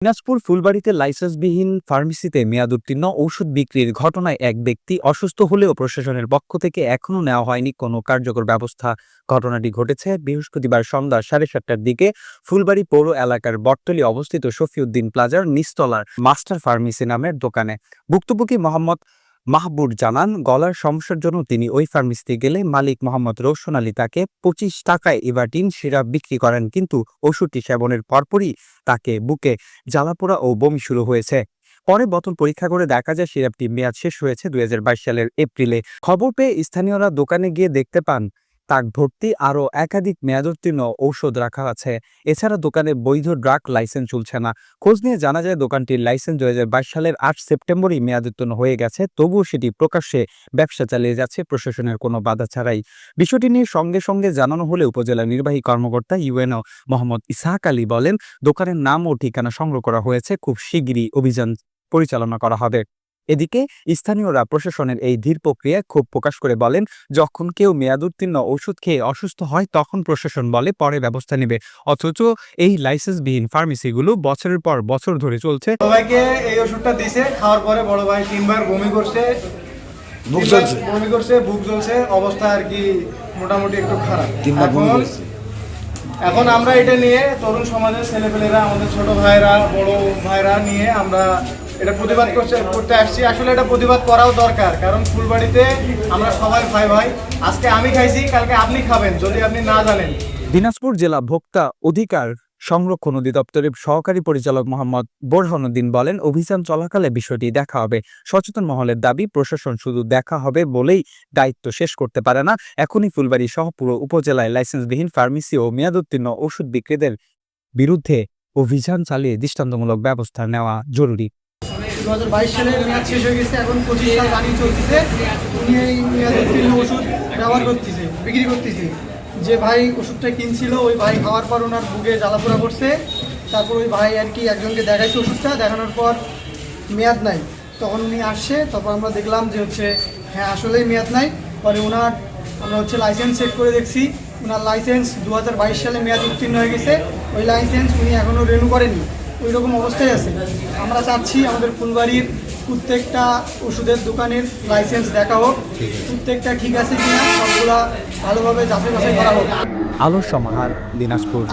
দিনাজপুর ফুলবাড়িতে লাইসেন্সবিহীন ফার্মেসিতে মেয়াদ উত্তীর্ণ ঔষধ বিক্রির ঘটনায় এক ব্যক্তি অসুস্থ হলেও প্রশাসনের পক্ষ থেকে এখনও নেওয়া হয়নি কোনো কার্যকর ব্যবস্থা। ঘটনাটি ঘটেছে বৃহস্পতিবার সন্ধ্যা সাড়ে সাতটার দিকে ফুলবাড়ি পৌর এলাকার বটতলি অবস্থিত শফিউদ্দিন প্লাজার নিস্তলার মাস্টার ফার্মেসি নামের দোকানে। ভুক্তভোগী মোহাম্মদ মাহবুর জানান, গলার সমস্যার জন্য তিনি ওই ফার্মেসিতে গেলে মালিক মোহাম্মদ রৌশন আলী তাকে পঁচিশ টাকায় ইভাটিন সিরাপ বিক্রি করেন, কিন্তু ওষুধটি সেবনের পরপরই তাকে বুকে জ্বালাপোড়া ও বমি শুরু হয়েছে। পরে বোতল পরীক্ষা করে দেখা যায় সিরাপটি মেয়াদ শেষ হয়েছে দুই হাজার বাইশ সালের এপ্রিলে। খবর পেয়ে স্থানীয়রা দোকানে গিয়ে দেখতে পান তাক ভর্তি আরও একাধিক মেয়াদোত্তীর্ণ ঔষধ রাখা আছে। এছাড়া দোকানে বৈধ ড্রাগ লাইসেন্স চলছে না। খোঁজ নিয়ে জানা যায়, দোকানটির লাইসেন্স দুই সালের আট সেপ্টেম্বরই মেয়াদোত্তীর্ণ হয়ে গেছে, তবুও সেটি প্রকাশ্যে ব্যবসা চালিয়ে যাচ্ছে, প্রশাসনের কোনো বাধা ছাড়াই। বিষয়টি নিয়ে সঙ্গে সঙ্গে জানানো হলে উপজেলা নির্বাহী কর্মকর্তা ইউএনও মোহাম্মদ ইসাহাক আলী বলেন, দোকানের নাম ও ঠিকানা সংগ্রহ করা হয়েছে, খুব শিগগিরই অভিযান পরিচালনা করা হবে। এদিকে স্থানীয়রা প্রশাসনের এই ধীর প্রক্রিয়ায় ক্ষোভ প্রকাশ করে বলেন যখন কেউ মেয়াদোত্তীর্ণ ওষুধ খেয়ে অসুস্থ হয় তখন প্রশাসন বলে পরে ব্যবস্থা নেবে অথচ এই লাইসেন্সবিহীন ফার্মেসিগুলো বছরের পর বছর ধরে চলছে সবাইকে এই ওষুধটা দিছে খাওয়ার পরে বড় ভাই তিনবার বমি করছে বুক জ্বলছে। বমি করছে বুক জ্বলছে অবস্থা আর কি মোটামুটি একটু খারাপ তিনবার বমি করেছে। এখন আমরা এটা নিয়ে তরুণ সমাজের ছেলেপেলেরা, আমাদের ছোট ভাইরা, বড় ভাইরা নিয়ে আমরা এটা প্রতিবাদ করছে, করতে আসছি। আসলে এটা প্রতিবাদ করাও দরকার, কারণ ফুলবাড়িতে আমরা সবাই ভাই ভাই। আজকে আমি খাইছি, কালকে আপনি খাবেন, যদি আপনি না জানেন। দিনাজপুর জেলা ভোক্তা অধিকার সংরক্ষণ অধিদপ্তরের সহকারী পরিচালক মোহাম্মদ বোরহানুদ্দিন বলেন, অভিযান চলাকালে বিষয়টি দেখা হবে। সচেতন মহলের দাবি, প্রশাসন শুধু দেখা হবে বলেই দায়িত্ব শেষ করতে পারে না। এখনই ফুলবাড়ি সহ পুরো উপজেলায় লাইসেন্সবিহীন ফার্মেসি ও মেয়াদোত্তীর্ণ ওষুধ বিক্রেতাদের বিরুদ্ধে অভিযান চালিয়ে দৃষ্টান্তমূলক ব্যবস্থা নেওয়া জরুরি। ব্যবহার করতেছে, বিক্রি করতেছে। যে ভাই ওষুধটা কিনছিল, ওই ভাই খাওয়ার পর ওনার বুকে জ্বালাপোড়া করছে। তারপর ওই ভাই আর কি একজনকে দেখাইছে ওষুধটা, দেখানোর পর মেয়াদ নাই। তখন উনি আসছে, তারপর আমরা দেখলাম যে হচ্ছে হ্যাঁ আসলেই মেয়াদ নাই। পরে ওনার আমরা হচ্ছে লাইসেন্স চেক করে দেখছি ওনার লাইসেন্স দু হাজার বাইশ সালে মেয়াদ উত্তীর্ণ হয়ে গেছে। ওই লাইসেন্স উনি এখনও রেনু করেনি। ওই রকম অবস্থায় আছে। আমরা চাচ্ছি আমাদের ফুলবাড়ির প্রত্যেকটা ওষুধের দোকানের লাইসেন্স দেখা হোক প্রত্যেকটা ঠিক আছে কিনা সবগুলা ভালোভাবে যাচাই বাছাই করা হোক। আলোর সমাহার দিনাজপুর।